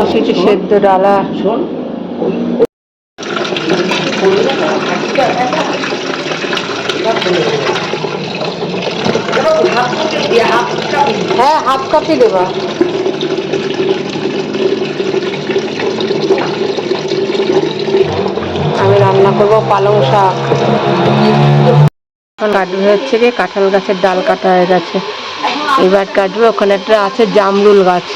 বসেছি সেদ্ধ ডালা। হ্যাঁ হাফ কাপই দেবা। আমি রান্না করব পালং শাক। এখন কাটবে হচ্ছে কি কাঁঠাল গাছের ডাল কাটা হয়ে গেছে। এবার কাটবে ওখানে একটা আছে জামরুল গাছ।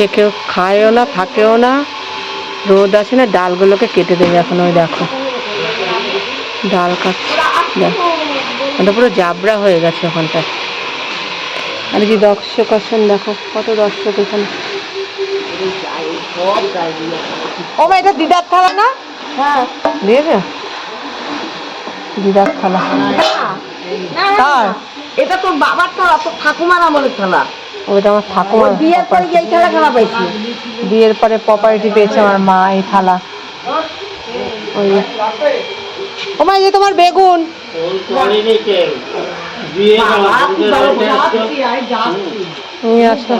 সে কেউ খায়ও না থাকেও না। রোদ আছে না ডালগুলোকে কেটে দেবে এখন ওই দেখো। ডাল কাটছে দেখো। ওটা পুরো জাবরা হয়ে গেছে ওখানটা আর কি দর্শক আসেন দেখো কত দর্শক এখানে। ও মা এটা দিদার থালা না? হ্যাঁ। দিয়েছে দিদার থালা। এটা তোর বাবার থালা তোর ঠাকুমার আমলের থালা। ওটা আমার ঠাকুমা বিয়ের পরে এই থালা খাওয়া পেয়েছি বিয়ের পরে প্রপার্টি পেয়েছে আমার মা এই থালা। ওই ওমা এই যে তোমার বেগুন। নিয়ে আসো।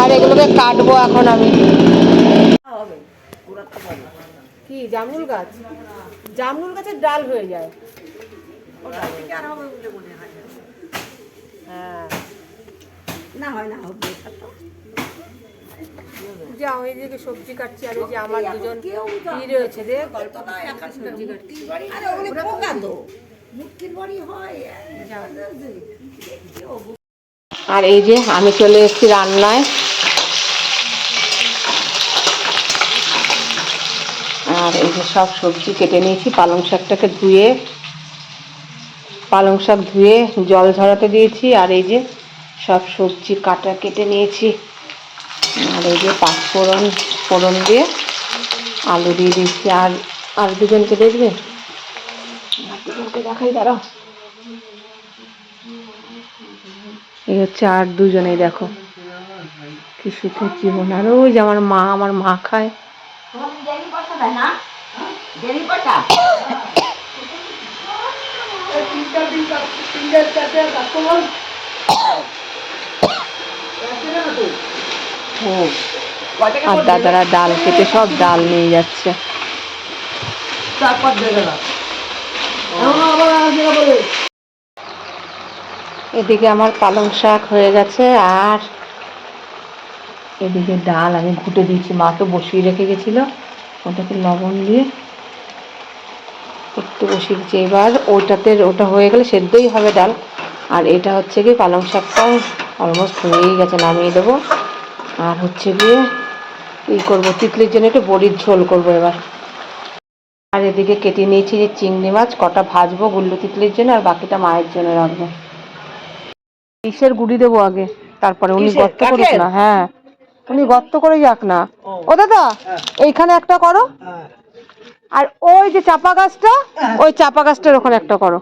আর এগুলোকে কাটবো এখন আমি। কি জামরুল গাছ? জামরুল গাছের ডাল হয়ে যায়। হ্যাঁ না। হয়। না হবে যাও এইদিকে সবজি কাটছি আর এই যে আমার দুজন কি রয়েছে দেখ সবজি কাটছি। আরে ওগুলো পোকা তো। মুটকির বাড়ি হয়। আর এই যে আমি চলে এসেছি রান্নায়। আর এই যে সব সবজি কেটে নিয়েছি, পালং শাকটাকে ধুয়ে, পালং শাক ধুয়ে জল ঝরাতে দিয়েছি, আর এই যে সব সবজি কাটা কেটে নিয়েছি। আর এই যে পাঁচফোড়ন ফোড়ন দিয়ে আলু দিয়ে দিয়েছি। আর আর দুজনকে দেখবে দুজনকে দেখাই, দাঁড়াও। এই হচ্ছে আর দুজনেই দেখো। কি সুখের জীবন। আর ওই যে আমার মা আমার মা খায়। হুম। আর দাদারা ডাল কেটে সব ডাল নিয়ে যাচ্ছে। এদিকে আমার পালং শাক হয়ে গেছে আর এদিকে ডাল আমি ঘুটে দিয়েছি। মা তো বসিয়ে রেখে গেছিল। ওটাকে লবণ দিয়ে একটু বসিয়ে দিচ্ছি। এবার ওটাতে ওটা হয়ে গেলে সেদ্ধই হবে ডাল। আর এটা হচ্ছে কি পালং শাকটাও অলমোস্ট হয়েই গেছে নামিয়ে দেবো। আর হচ্ছে গিয়ে ই করব তিতলির জন্য একটু বড়ির ঝোল করব এবার। আর এদিকে কেটে নিয়েছি যে চিংড়ি মাছ কটা ভাজবো গুল্লু তিতলির জন্য আর বাকিটা মায়ের জন্য রাখব কিসের গুড়ি দেবো আগে? তারপরে উনি গর্ত কাঠের? না হ্যাঁ। উনি গর্ত করে যাক না। ও দাদা এইখানে একটা করো। আর ওই যে চাপা গাছটা ওই চাপা গাছটার ওখানে একটা করো।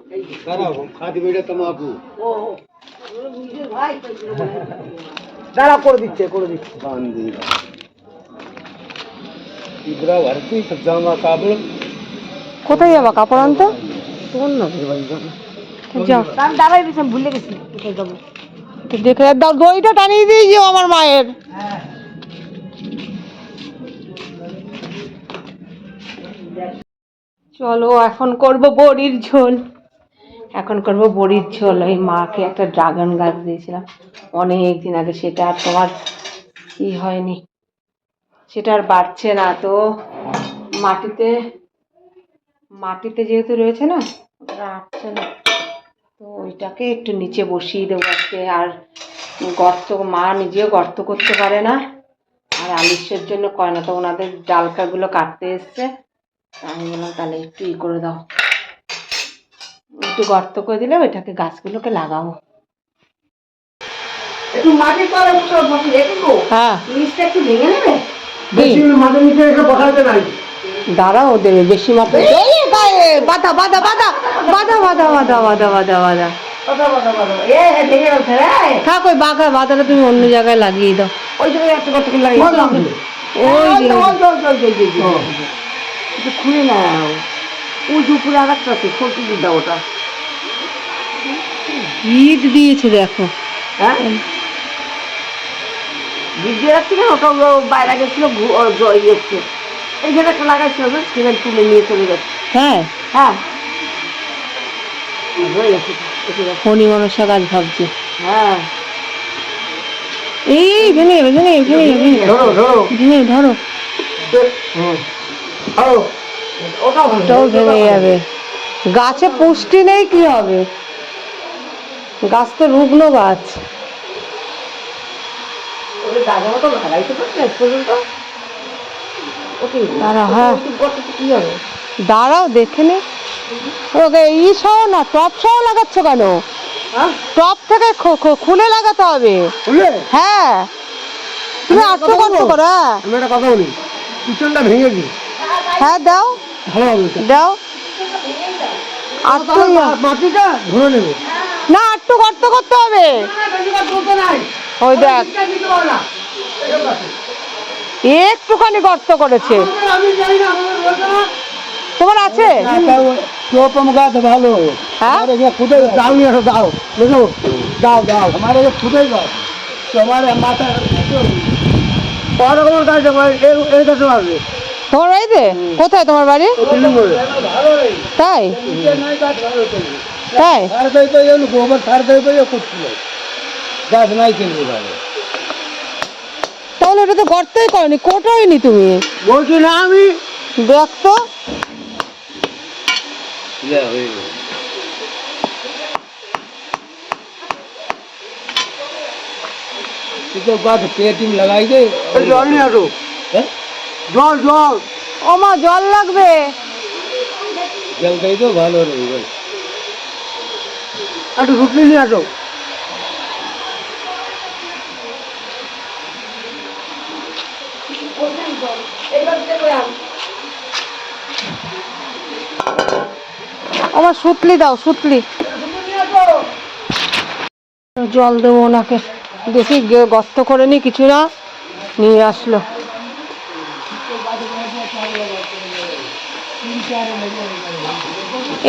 দাঁড়া করে দিচ্ছে করে দিচ্ছে। কোথায় যাবা কাপড় আনতে? যাও দাঁড়াই ভুলে গেছি দেখে দাও দইটা টানিয়ে দিয়ে যেও আমার মায়ের। চলো, এখন করব বড়ির ঝোল। এখন করব বড়ির ঝোল। ওই মাকে একটা ড্রাগন গাছ দিয়েছিলাম। অনেক দিন আগে সেটা আর তোমার ই হয়নি। সেটা আর বাড়ছে না তো। মাটিতে মাটিতে যেহেতু রয়েছে না, ওটা আটছে না। তো ওইটাকে একটু নিচে বসিয়ে দেবো আজকে। আর গর্ত, মা নিজেও গর্ত করতে পারে না। আর আলিশের জন্য করে না তো ওনাদের ডালকাগুলো কাটতে এসছে। আমি বললাম তাহলে একটু ই করে দাও। একটু গর্ত করে দিলে ওইটাকে গাছগুলোকে লাগাবো। একটু বসে একটু হ্যাঁ। জিনিসটা একটু ভেঙে নেবে? দিই। মাটির নিচে এসে বসাতে নাই। দাঁড়াও দেবে বেশি মাত্রা বাধা বাধা বাধা বাধা বাধা বাধা বাধা বাধা বাধা। কথা কথা কথা থাক ওই বাঘা বাধাটা তুমি অন্য জায়গায় লাগিয়ে দাও। ওই জায়গায় একটা করে লাগিয়ে ওই একটু খুলে নাও। ওই যে উপরে আর একটা আছে ছোট দিদা ওটা। ইট দিয়েছে দেখো। হ্যাঁ? ভিডিও রাখছি না? ওটা বাইরে গেছিল জয় গেছে এইখানে একটা লাগাইছিল সেখানে তুলে নিয়ে চলে গেছে। হ্যাঁ? হ্যাঁ। জয় গেছে এসে গেছে। ফণি মনসা গাছ ভাবছে। হ্যাঁ। এই ভেঙে যাবে ভেঙে ভেঙে ভেঙে ধরো ধরো। ভেঙে ধরো। হুম। ধরো ওটাও ভেঙে যাবে। গাছে পুষ্টি নেই কি হবে? গাছ তো রুগ্ন গাছ। হ্যাঁ। দাঁড়াও দেখে নে। ওকে ই সহ না টপ সহ লাগাচ্ছ কেন? হ্যাঁ? টপ থেকে খুলে লাগাতে হবে। হ্যাঁ। তুমি করতে বলব? করো হ্যাঁ। আমি একটা কথা বলি। পিছনটা ভেঙে দিই। হ্যাঁ দাও। দাও। মাটিটা ধরে নেবে। না গর্ত করতে হবে। ওই দেখ। একটুখানি গর্ত করেছে। তোমার আছে? চোপম গাছ ভালো। হ্যাঁ? খুদে দাও নিয়ে দাও। দাও দাও। আমার খুদে গাছ তোমার মাথা বড় গাছ এই গাছ আসবে। তোমার বাড়িতে? কোথায় তোমার বাড়ি? তাই? তাই? গোবর সার গাছ নাই কিনবে তাহলে ওটা তো গর্তই করনি কোটোইনি তুমি। বলছি না আমি? দেখ তো। গাছ পেটিং লাগাই দে। জল নিয়ে আসো। জল জল। ও মা জল লাগবে? জল দেই তো ভালো রইবে একটু রুটি নিয়ে আসো। আমার সুতলি দাও সুতলি। জল দেবো ওনাকে। দেখি গে- গর্ত করে নি কিছু না। নিয়ে আসলো।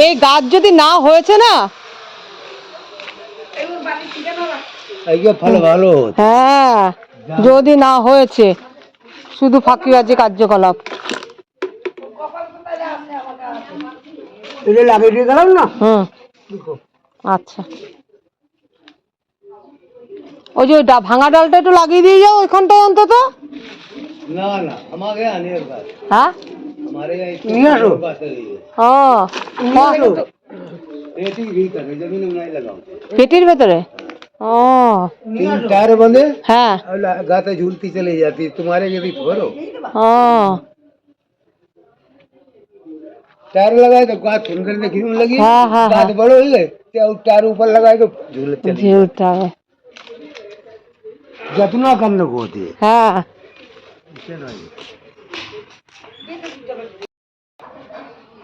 এই গাছ যদি না হয়েছে না? ভালো হ্যাঁ যদি না হয়েছে শুধু কার্যকলাপ। লাগিয়ে দিয়ে গেলাম না? হুম। আচ্ছা। ওই যে ভাঙা ডালটা একটু লাগিয়ে দিয়ে যাও ওইখানটায় অন্তত। না না আমাকে হ্যাঁ? हमारे यहाँ निये আসো ও নিয়ে আসো पेटी भी करे जमीन में नहीं लगाओ পেটির ভেতরে ও तीन टायर बंदे হ্যাঁ और ला- गाते झूलती चली जाती तुम्हारे यदि थोड़ो ও टायर लगाए तो गात सुन कर देखी में लगी हाँ, हाँ, गात हाँ। बड़ो हो गए तो टायर ऊपर लगाए तो झूल चली ঝিউটা হবে। जतना करने को होती है হ্যাঁ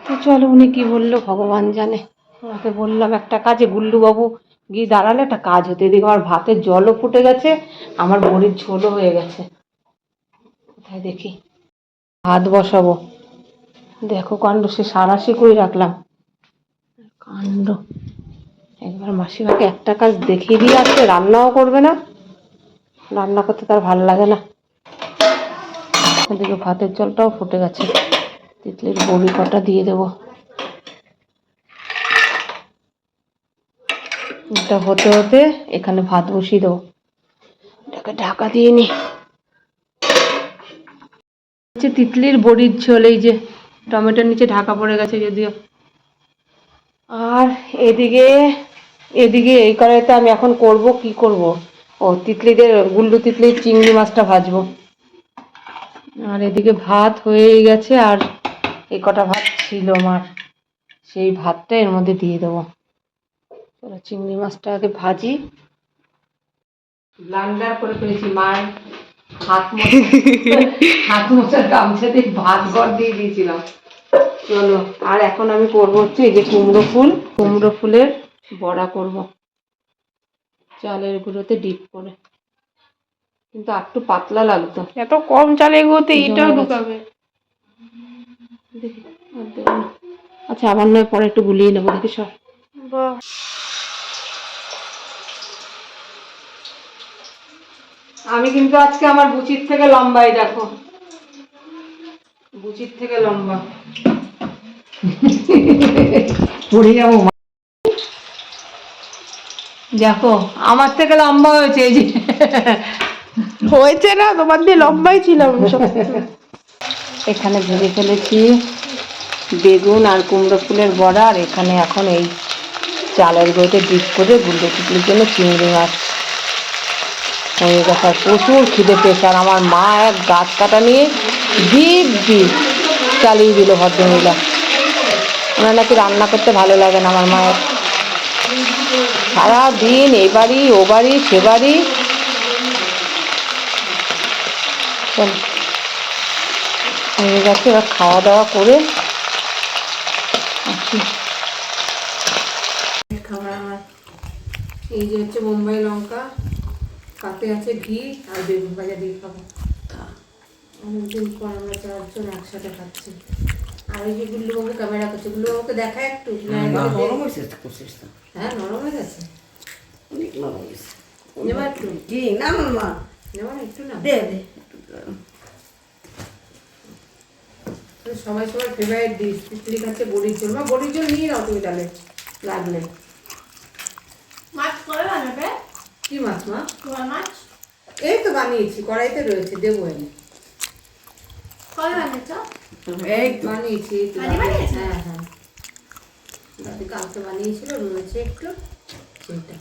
তো চলো উনি কি বলল, ভগবান জানে। ওনাকে বললাম, একটা কাজে গুল্লু বাবু গিয়ে দাঁড়ালে একটা কাজ হতে এদিকে আমার ভাতের জলও ফুটে গেছে, আমার বড়ির ঝোলও হয়ে গেছে। কোথায় দেখি? ভাত বসাবো। দেখো কাণ্ড, সে সারাশি করে রাখলাম। কাণ্ড। একবার মাসিমাকে একটা কাজ দেখিয়ে দিয়ে আসছে রান্নাও করবে না। রান্না করতে তার ভালো লাগে না। এদিকে ভাতের জলটাও ফুটে গেছে। তিতলির বড়ি কটা দিয়ে দেবো। এটা হতে হতে এখানে ভাত বসিয়ে দেবো। এটাকে ঢাকা দিয়ে নি। তিতলির বড়ির ঝোল, এই যে টমেটোর নিচে ঢাকা পড়ে গেছে যদিও। আর এদিকে এদিকে এই কড়াইতে আমি এখন করব কি করব? ও, তিতলিদের, গুল্লু তিতলির চিংড়ি মাছটা ভাজবো। আর এদিকে ভাত হয়েই গেছে, আর এই কটা ভাত ছিল আমার সেই ভাতটা এর মধ্যে দিয়ে দেবো। চলো চিংড়ি মাছটা আগে ভাজি। ব্লান্ডার করে ফেলেছি মায়ের হাত হাত মোছার গামছা দিয়ে ভাত গড় দিয়ে দিয়েছিলাম। চলো আর এখন আমি করব হচ্ছে এই যে কুমড়ো ফুল। কুমড়ো ফুলের বড়া করব। চালের গুঁড়োতে ডিপ করে। কিন্তু আর একটু পাতলা লাগতো। এত কম চালে এগোতে এটাও ঢুকাবে। দেখি আর দেবো না। আচ্ছা আবার নয় পরে একটু গুলিয়ে নেব দেখি সব। আমি কিন্তু আজকে আমার বুচির থেকে লম্বাই দেখো। বুচির থেকে লম্বা। পড়ে যাব দেখো আমার থেকে লম্বা হয়েছে এই যে। হয়েছে না তোমার দিয়ে লম্বাই ছিলাম এখানে ভেজে ফেলেছি বেগুন আর কুমড়ো ফুলের বড়া, আর এখানে এখন এই চালের গুঁড়োতে ডিপ করে গুঁড়ো টুকলির জন্য চিংড়ি মাছ। হয়ে গেছে আর প্রচুর খিদে পেয়েছে, আর আমার মা এক গাছ কাটা নিয়ে ডিপ ডিপ চালিয়ে দিল ভদ্রমহিলা। ওনার নাকি রান্না করতে ভালো লাগে না আমার মায়ের। সারাদিন এ বাড়ি, ও বাড়ি, সে বাড়ি। চলো। হয়ে গেছে এবার খাওয়া দাওয়া করে আসি। খাবার আমার এই যে হচ্ছে মুম্বাই লঙ্কা তাতে আছে ঘি আর বেগুন ভাজা দিয়ে খাব। অনেকদিন পর আমরা চারজন একসাথে খাচ্ছি। আর ওই যে গুল্লু বাবু ক্যামেরা করছে গুল্লু বাবুকে দেখা একটু নরম হয়েছে হ্যাঁ নরম হয়ে গেছে। অনেক নরম হয়েছে। নেবা একটু। কি না না না। নেবা একটু না। দে দে সবাই সবার ফেভারিট ডিশ পিকলি খাচ্ছে বড়ির ঝোল মা বড়ির ঝোল নিয়ে নাও তুমি তাহলে লাগলে। মাছ করে বানাবে? কি মাছ মা? তোমার মাছ? এই তো বানিয়েছি কড়াইতে রয়েছে দেবো এনে করে বানিয়েছো? এই বানিয়েছি? হ্যাঁ হ্যাঁ। দাদি কালকে বানিয়েছিল রয়েছে একটু সেইটা।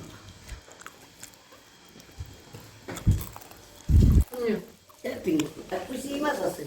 হুম, পুষি মাছ আছে?